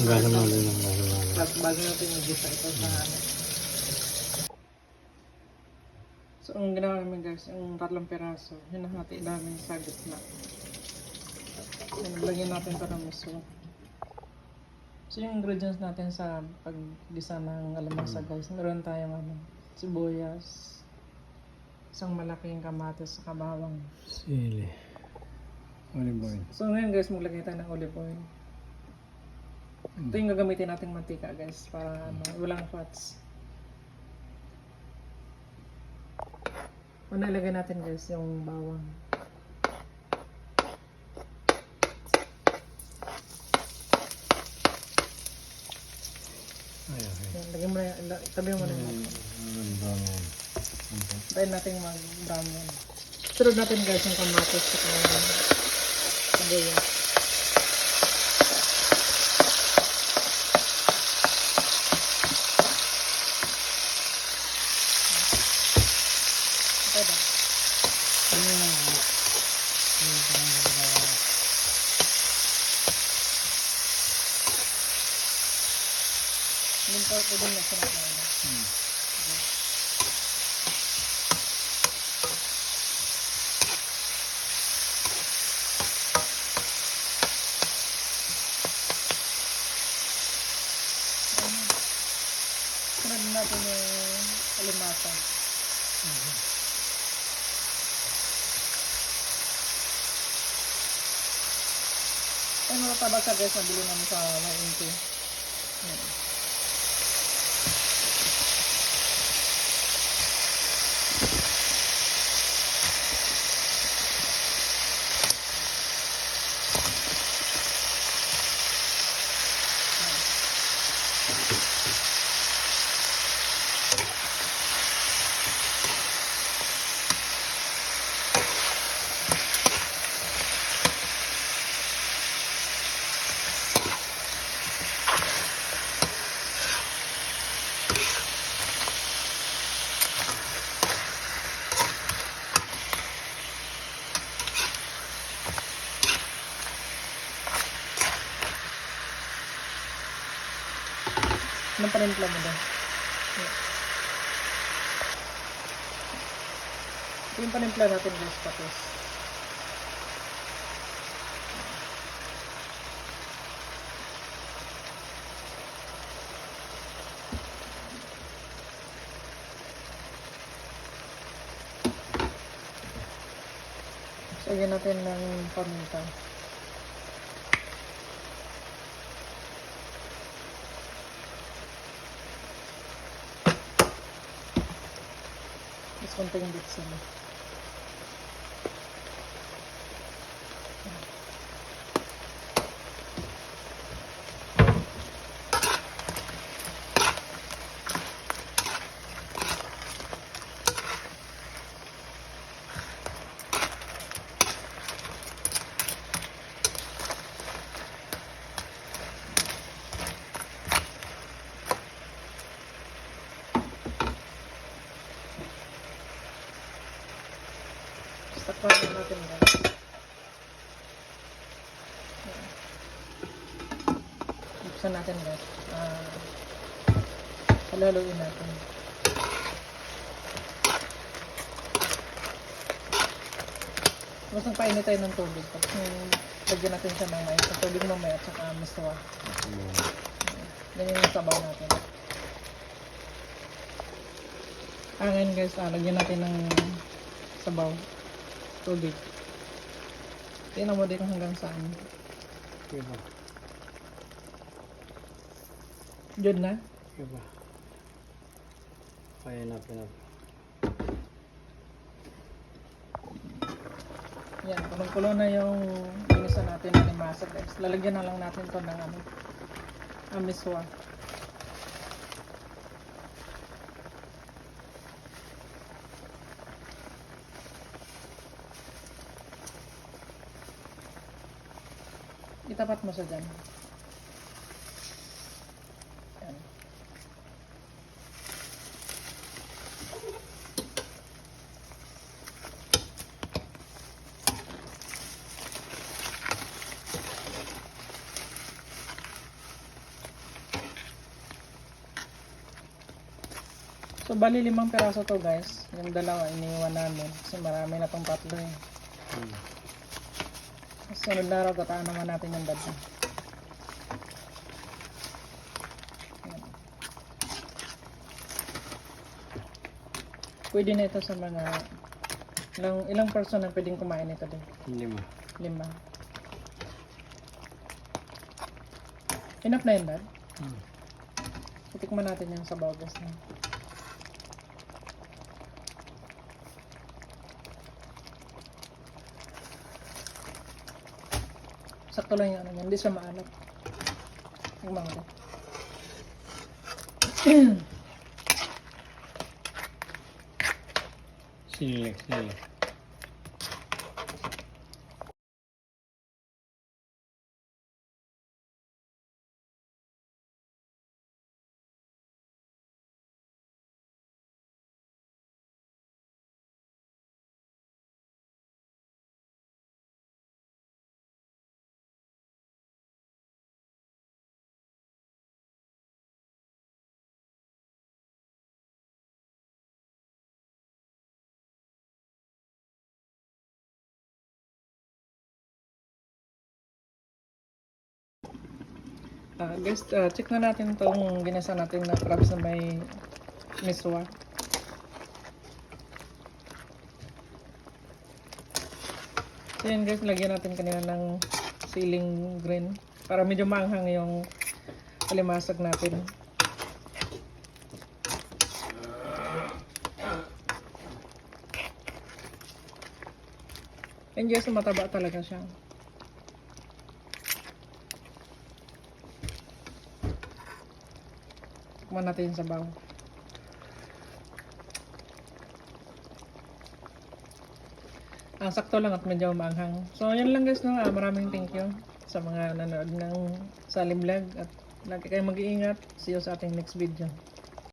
Gano'n mo rin ang. Pag bago natin mag-gisa ito sa ano. So, ang ginawa namin guys, yung tatlong peraso, hinahati namin sa gitna. So, naglagyan natin ito ng miso. So, yung ingredients natin sa paggisa ng alamasa guys, meron tayong ano, sibuyas, isang malaking kamatis sa bawang. Sili. Olive oil. So, ngayon guys, maglagay tayo ng olive oil. Ito yung gagamitin nating mantika guys, para ano, walang fats. Una ilagay natin guys yung bawang. Ay, okay. Yan, Lagyan mo na, tabi mo na yun. Tayo natin yan. Sunod natin guys yung kamatis sa yung sibuyas. Okay ba? Yung po, pwede na siya Ay, mga tabasa guys, nabili namin sa YNT. Yan. Anong panimpla mo doon? Ito yung panimpla natin guys, patis. Sagyan natin ng paminta. Mas konting bits yun. Basta pa natin guys. Buksan natin guys. Ah, halaluin natin. Tapos nagpainit tayo ng tubig. Tapos lagyan natin siya ng mais. Tubig mamaya at saka miswa. Ganyan yung sabaw natin. Ah, ngayon guys, ah, lagyan natin ng sabaw. Tubig. Tingnan mo din hanggang saan. Iba. Diyan na. Iba. Kaya na pinap. Yan, kulong-kulo na yung inisa natin ng limasa guys. Lalagyan na lang natin to ng ano, amiswa. Itapat mo sa dyan. So, bali limang piraso to guys. Yung dalawa iniwan namin. Kasi marami na tong tatlo eh. Hmm. Sunod na araw, tataan naman natin yung. Ayan. Pwede na ito sa mga ilang, ilang person ang pwedeng kumain nito din? Lima. Lima. Enough na yun, Dad? Hmm. Titikman natin yung sabaw guys na. Sakto lang yung ano niya, hindi siya maalat. Yung mga to. Sinilik, sinilik. Ah, guys, ah, check na natin itong ginasa natin na crabs na may miswa. So yun guys, lagyan natin kanina ng ceiling green para medyo maanghang yung alimasag natin. And guys, mataba talaga siya. Tikman natin yung sabaw. Ah, sakto lang at medyo maanghang. So, yan lang guys, no? Ah, maraming thank you sa mga nanood ng Salim Vlog at lagi kayong mag-iingat. See you sa ating next video.